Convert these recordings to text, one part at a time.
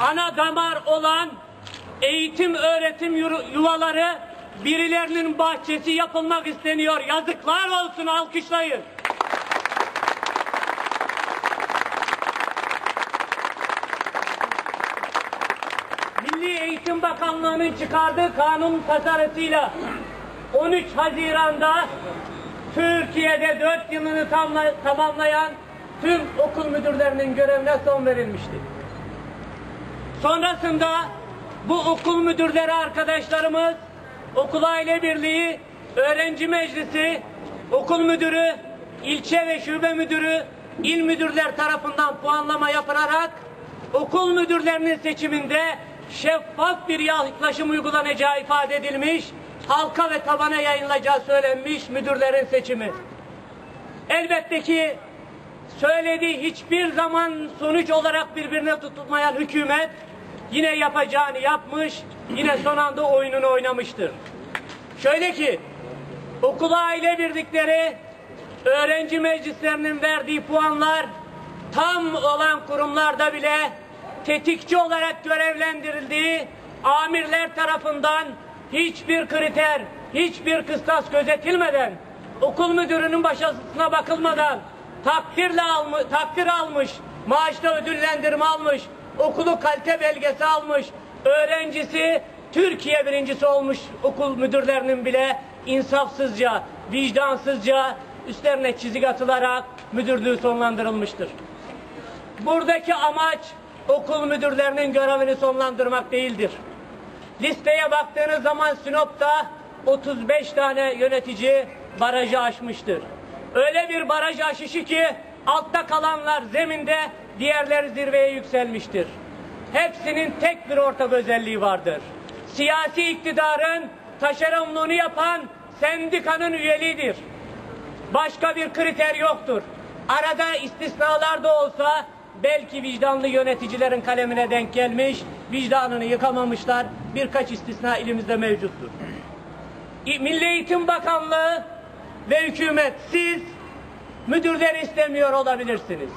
ana damar olan eğitim öğretim yuvaları birilerinin bahçesi yapılmak isteniyor. Yazıklar olsun alkışlayın. Milli Eğitim Bakanlığı'nın çıkardığı kanun tasarısıyla 13 Haziran'da Türkiye'de 4 yılını tamamlayan tüm okul müdürlerinin görevine son verilmişti. Sonrasında bu okul müdürleri arkadaşlarımız okul aile birliği, öğrenci meclisi, okul müdürü, ilçe ve şube müdürü, il müdürler tarafından puanlama yapılarak okul müdürlerinin seçiminde şeffaf bir yaklaşım uygulanacağı ifade edilmiş, halka ve tabana yayınlayacağı söylenmiş müdürlerin seçimi. Elbette ki söylediği hiçbir zaman sonuç olarak birbirine tutulmayan hükümet yine yapacağını yapmış, yine son anda oyununu oynamıştır. Şöyle ki okul aile birlikleri öğrenci meclislerinin verdiği puanlar tam olan kurumlarda bile tetikçi olarak görevlendirildiği amirler tarafından hiçbir kriter, hiçbir kıstas gözetilmeden okul müdürünün başarısına bakılmadan takdirle almış, takdir almış, maaşla ödüllendirme almış, okulu kalite belgesi almış, öğrencisi Türkiye birincisi olmuş okul müdürlerinin bile insafsızca, vicdansızca üstlerine çizik atılarak müdürlüğü sonlandırılmıştır. Buradaki amaç okul müdürlerinin görevini sonlandırmak değildir. Listeye baktığınız zaman Sinop'ta 35 tane yönetici barajı aşmıştır. Öyle bir baraj aşışı ki altta kalanlar zeminde, diğerleri zirveye yükselmiştir. Hepsinin tek bir ortak özelliği vardır. Siyasi iktidarın taşeronluğunu yapan sendikanın üyeliğidir. Başka bir kriter yoktur. Arada istisnalar da olsa belki vicdanlı yöneticilerin kalemine denk gelmiş, vicdanını yıkamamışlar. Birkaç istisna elimizde mevcuttur. Milli Eğitim Bakanlığı ve hükümet siz müdürleri istemiyor olabilirsiniz.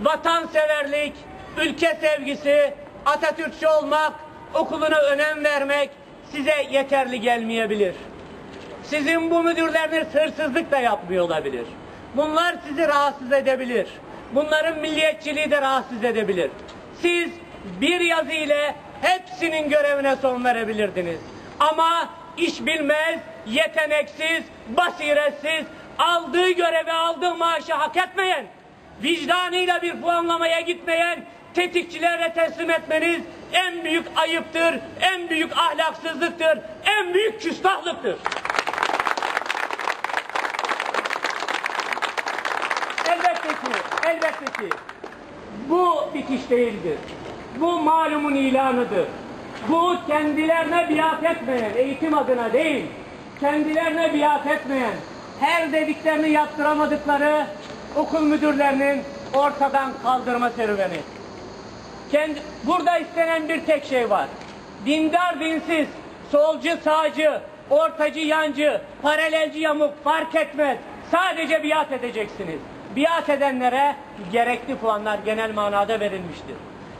Vatanseverlik, ülke sevgisi, Atatürkçü olmak, okuluna önem vermek size yeterli gelmeyebilir. Sizin bu müdürleriniz hırsızlık da yapmıyor olabilir. Bunlar sizi rahatsız edebilir. Bunların milliyetçiliği de rahatsız edebilir. Siz bir yazı ile hepsinin görevine son verebilirdiniz. Ama iş bilmez, yeteneksiz, basiretsiz, aldığı görevi aldığı maaşı hak etmeyen, vicdanıyla bir puanlamaya gitmeyen tetikçilere teslim etmeniz en büyük ayıptır, en büyük ahlaksızlıktır, en büyük küstahlıktır. Elbette ki, elbette ki bu bitiş değildir. Bu malumun ilanıdır. Bu kendilerine biat etmeyen, eğitim adına değil, kendilerine biat etmeyen, her dediklerini yaptıramadıkları okul müdürlerinin ortadan kaldırma serüveni. Kendi, burada istenen bir tek şey var. Dindar dinsiz, solcu sağcı, ortacı yancı, paralelci yamuk fark etmez. Sadece biat edeceksiniz. Biat edenlere gerekli puanlar genel manada verilmiştir.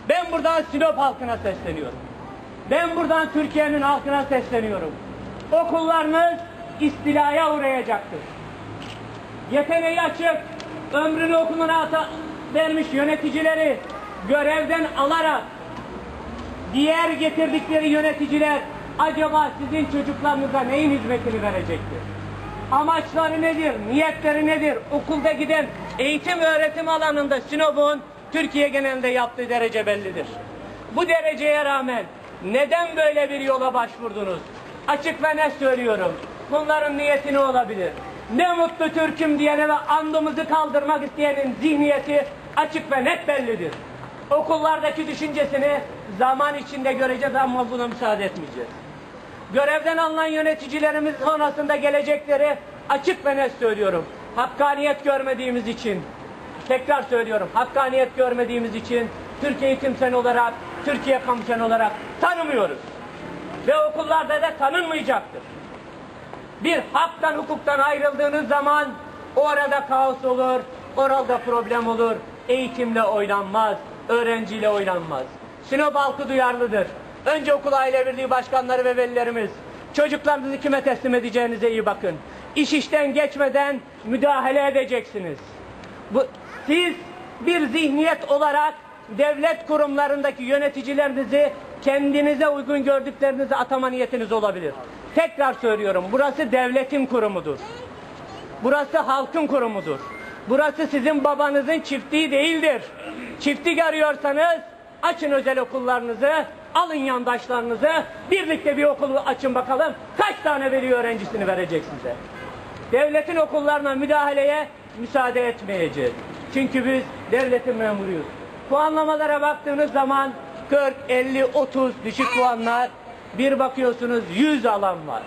Ben buradan Sinop halkına sesleniyorum. Ben buradan Türkiye'nin halkına sesleniyorum. Okullarınız istilaya uğrayacaktır yeteneği açık, ömrünü okuluna ata- vermiş yöneticileri görevden alarak diğer getirdikleri yöneticiler acaba sizin çocuklarınıza neyin hizmetini verecektir? Amaçları nedir? Niyetleri nedir? Okulda giden eğitim öğretim alanında Sinop'un Türkiye genelinde yaptığı derece bellidir. Bu dereceye rağmen neden böyle bir yola başvurdunuz? Açık ve net söylüyorum. Bunların niyeti ne olabilir? Ne mutlu Türk'üm diyene ve andımızı kaldırmak isteyenin zihniyeti açık ve net bellidir. Okullardaki düşüncesini zaman içinde göreceğiz ama buna müsaade etmeyeceğiz. Görevden alınan yöneticilerimiz sonrasında gelecekleri açık ve net söylüyorum. Hakkaniyet görmediğimiz için, tekrar söylüyorum, hakkaniyet görmediğimiz için Türkiye Eğitim Sen olarak, Türkiye Kamu Sen olarak tanımıyoruz. Ve okullarda da tanınmayacaktır. Bir haktan hukuktan ayrıldığınız zaman orada kaos olur, orada problem olur. Eğitimle oynanmaz, öğrenciyle oynanmaz. Sinop halkı duyarlıdır. Önce okul aile birliği başkanları ve velilerimiz. Çocuklarınızı kime teslim edeceğinize iyi bakın. İş işten geçmeden müdahale edeceksiniz. Bu, siz bir zihniyet olarak devlet kurumlarındaki yöneticilerinizi kendinize uygun gördüklerinizi atama niyetiniz olabilir. Tekrar söylüyorum burası devletin kurumudur. Burası halkın kurumudur. Burası sizin babanızın çiftliği değildir. Çiftlik arıyorsanız açın özel okullarınızı, alın yandaşlarınızı, birlikte bir okulu açın bakalım. Kaç tane veli öğrencisini verecek size? Devletin okullarına müdahaleye müsaade etmeyeceğiz. Çünkü biz devletin memuruyuz. Puanlamalara baktığınız zaman 40, 50, 30 düşük puanlar. Bir bakıyorsunuz 100 alan var.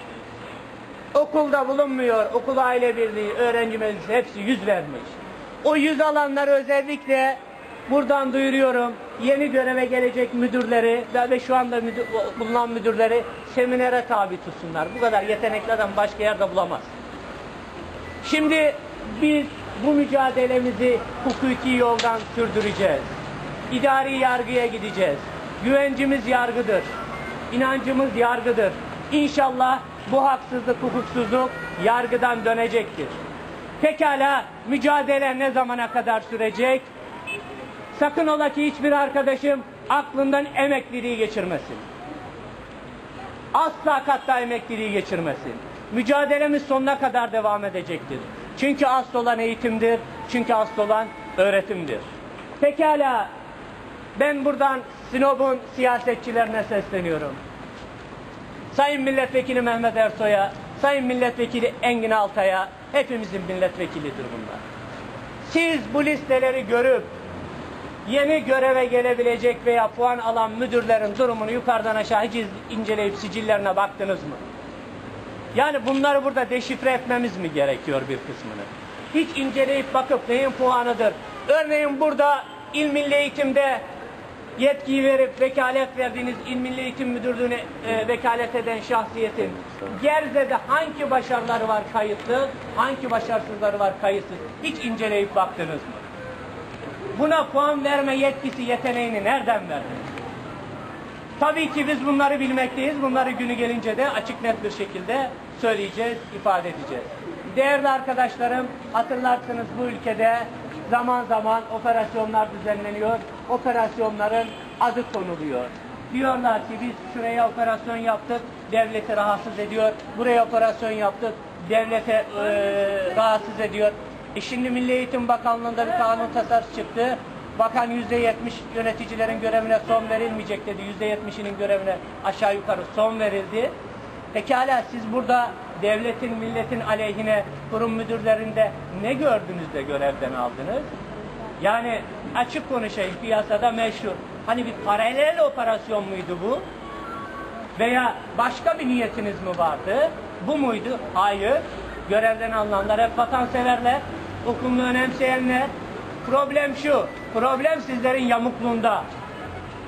Okulda bulunmuyor. Okul aile birliği, öğrenci meclisi hepsi yüz vermiş. O yüz alanları özellikle buradan duyuruyorum. Yeni göreve gelecek müdürleri ve şu anda müdür, bulunan müdürleri seminere tabi tutsunlar. Bu kadar yetenekli adam başka yerde bulamaz. Şimdi biz bu mücadelemizi hukuki yoldan sürdüreceğiz. İdari yargıya gideceğiz. Güvencimiz yargıdır. İnancımız yargıdır. İnşallah bu haksızlık, hukuksuzluk yargıdan dönecektir. Pekala mücadele ne zamana kadar sürecek? Sakın ola ki hiçbir arkadaşım aklından emekliliği geçirmesin. Asla katta emekliliği geçirmesin. Mücadelemiz sonuna kadar devam edecektir. Çünkü asıl olan eğitimdir. Çünkü asıl olan öğretimdir. Pekala ben buradan Sinop'un siyasetçilerine sesleniyorum. Sayın Milletvekili Mehmet Ersoy'a, Sayın Milletvekili Engin Altay'a hepimizin milletvekilidir bunlar. Siz bu listeleri görüp yeni göreve gelebilecek veya puan alan müdürlerin durumunu yukarıdan aşağı hiç inceleyip sicillerine baktınız mı? Yani bunları burada deşifre etmemiz mi gerekiyor bir kısmını? Hiç inceleyip bakıp neyin puanıdır? Örneğin burada İl Milli Eğitim'de yetkiyi verip vekalet verdiğiniz İl Milli Eğitim Müdürlüğü'ne e, vekalet eden şahsiyetin Gerze'de hangi başarıları var kayıtlı, hangi başarısızları var kayıtsız? Hiç inceleyip baktınız mı? Buna puan verme yetkisi, yeteneğini nereden verdiniz? Tabii ki biz bunları bilmekteyiz. Bunları günü gelince de açık net bir şekilde söyleyeceğiz, ifade edeceğiz. Değerli arkadaşlarım, hatırlarsınız bu ülkede zaman zaman operasyonlar düzenleniyor. Operasyonların adı konuluyor. Diyorlar ki biz şuraya operasyon yaptık, devleti rahatsız ediyor. Buraya operasyon yaptık, devlete e, rahatsız ediyor. E şimdi Milli Eğitim Bakanlığı'nda bir kanun tasarısı çıktı. Bakan yüzde yetmiş yöneticilerin görevine son verilmeyecek dedi. Yüzde yetmişinin görevine aşağı yukarı son verildi. Pekala siz burada devletin, milletin aleyhine kurum müdürlerinde ne gördünüz de görevden aldınız? Yani açık konuşayım piyasada meşhur. Hani bir paralel operasyon muydu bu? Veya başka bir niyetiniz mi vardı? Bu muydu? Hayır. Görevden alınanlar hep vatanseverler, okulunu önemseyenler. Problem şu, problem sizlerin yamukluğunda.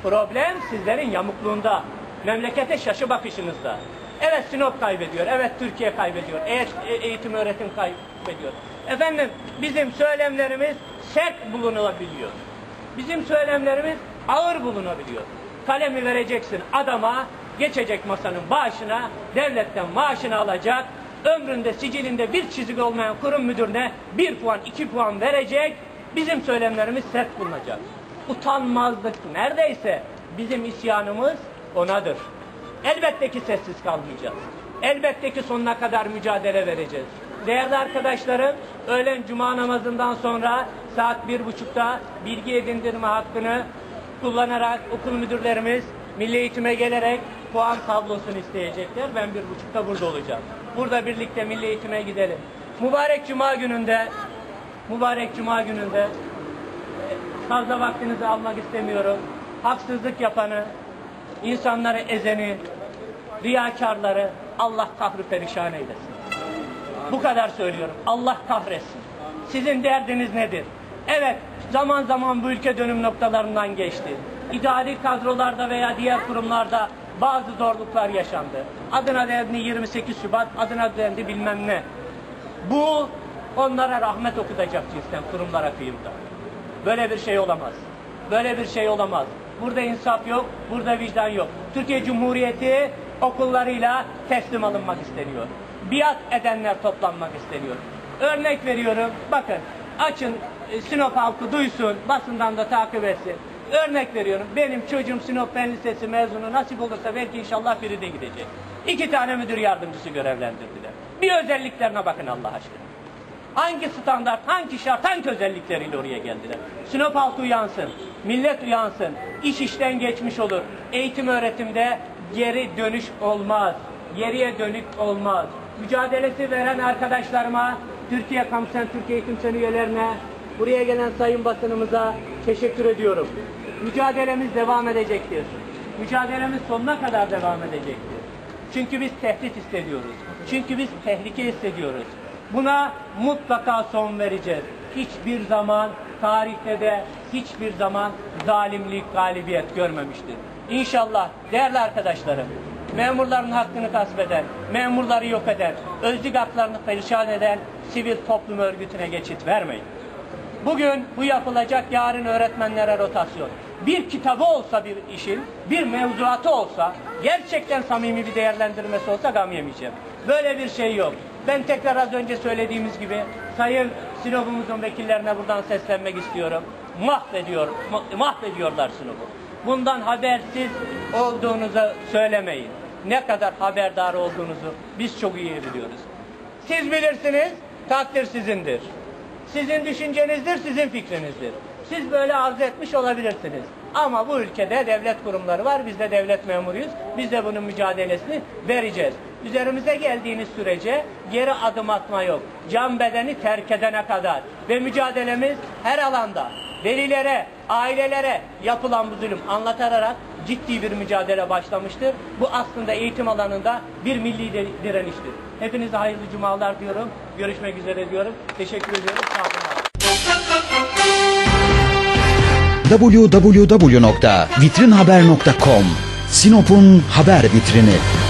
Problem sizlerin yamukluğunda. Memlekete şaşı bakışınızda. Evet Sinop kaybediyor, evet Türkiye kaybediyor, evet e- eğitim öğretim kaybediyor. Efendim bizim söylemlerimiz sert bulunabiliyor. Bizim söylemlerimiz ağır bulunabiliyor. Kalemi vereceksin adama, geçecek masanın başına, devletten maaşını alacak, ömründe sicilinde bir çizik olmayan kurum müdürüne bir puan, iki puan verecek, bizim söylemlerimiz sert bulunacak. Utanmazlık neredeyse bizim isyanımız onadır. Elbette ki sessiz kalmayacağız. Elbette ki sonuna kadar mücadele vereceğiz. Değerli arkadaşlarım, öğlen cuma namazından sonra saat bir buçukta bilgi edindirme hakkını kullanarak okul müdürlerimiz milli eğitime gelerek puan tablosunu isteyecekler. Ben bir buçukta burada olacağım. Burada birlikte milli eğitime gidelim. Mübarek cuma gününde mübarek cuma gününde e, fazla vaktinizi almak istemiyorum. Haksızlık yapanı, insanları ezeni, riyakarları Allah kahrı perişan eylesin. Bu kadar söylüyorum. Allah kahretsin. Sizin derdiniz nedir? Evet, zaman zaman bu ülke dönüm noktalarından geçti. İdari kadrolarda veya diğer kurumlarda bazı zorluklar yaşandı. Adına dendi 28 Şubat, adına dendi bilmem ne. Bu onlara rahmet okutacak cinsten kurumlara kıyımda. Böyle bir şey olamaz. Böyle bir şey olamaz. Burada insaf yok, burada vicdan yok. Türkiye Cumhuriyeti okullarıyla teslim alınmak isteniyor. Biat edenler toplanmak isteniyor. Örnek veriyorum, bakın açın e, Sinop halkı duysun, basından da takip etsin. Örnek veriyorum, benim çocuğum Sinop Fen Lisesi mezunu nasip olursa belki inşallah biri de gidecek. İki tane müdür yardımcısı görevlendirdiler. Bir özelliklerine bakın Allah aşkına. Hangi standart, hangi şart, hangi özellikleriyle oraya geldiler? Sinop halkı uyansın, millet uyansın, iş işten geçmiş olur. Eğitim öğretimde geri dönüş olmaz, geriye dönük olmaz. Mücadelesi veren arkadaşlarıma, Türkiye Kamusen, Türkiye Eğitim Seni üyelerine, buraya gelen sayın basınımıza teşekkür ediyorum. Mücadelemiz devam edecektir. Mücadelemiz sonuna kadar devam edecektir. Çünkü biz tehdit hissediyoruz. Çünkü biz tehlike hissediyoruz. Buna mutlaka son vereceğiz. Hiçbir zaman tarihte de hiçbir zaman zalimlik galibiyet görmemiştir. İnşallah değerli arkadaşlarım, memurların hakkını gasp eden, memurları yok eden, özlük haklarını perişan eden sivil toplum örgütüne geçit vermeyin. Bugün bu yapılacak, yarın öğretmenlere rotasyon. Bir kitabı olsa bir işin, bir mevzuatı olsa, gerçekten samimi bir değerlendirmesi olsa gam yemeyeceğim. Böyle bir şey yok. Ben tekrar az önce söylediğimiz gibi sayın Sinop'umuzun vekillerine buradan seslenmek istiyorum. Mahvediyor, ma- mahvediyorlar Sinop'u. Bundan habersiz olduğunuzu söylemeyin. Ne kadar haberdar olduğunuzu biz çok iyi biliyoruz. Siz bilirsiniz, takdir sizindir. Sizin düşüncenizdir, sizin fikrinizdir. Siz böyle arzu etmiş olabilirsiniz. Ama bu ülkede devlet kurumları var, biz de devlet memuruyuz. Biz de bunun mücadelesini vereceğiz. Üzerimize geldiğiniz sürece geri adım atma yok. Can bedeni terk edene kadar. Ve mücadelemiz her alanda velilere, ailelere yapılan bu zulüm anlatarak ciddi bir mücadele başlamıştır. Bu aslında eğitim alanında bir milli direniştir. Hepinize hayırlı cumalar diyorum. Görüşmek üzere diyorum. Teşekkür ediyorum. Sağ olun. www.vitrinhaber.com Sinop'un haber vitrini.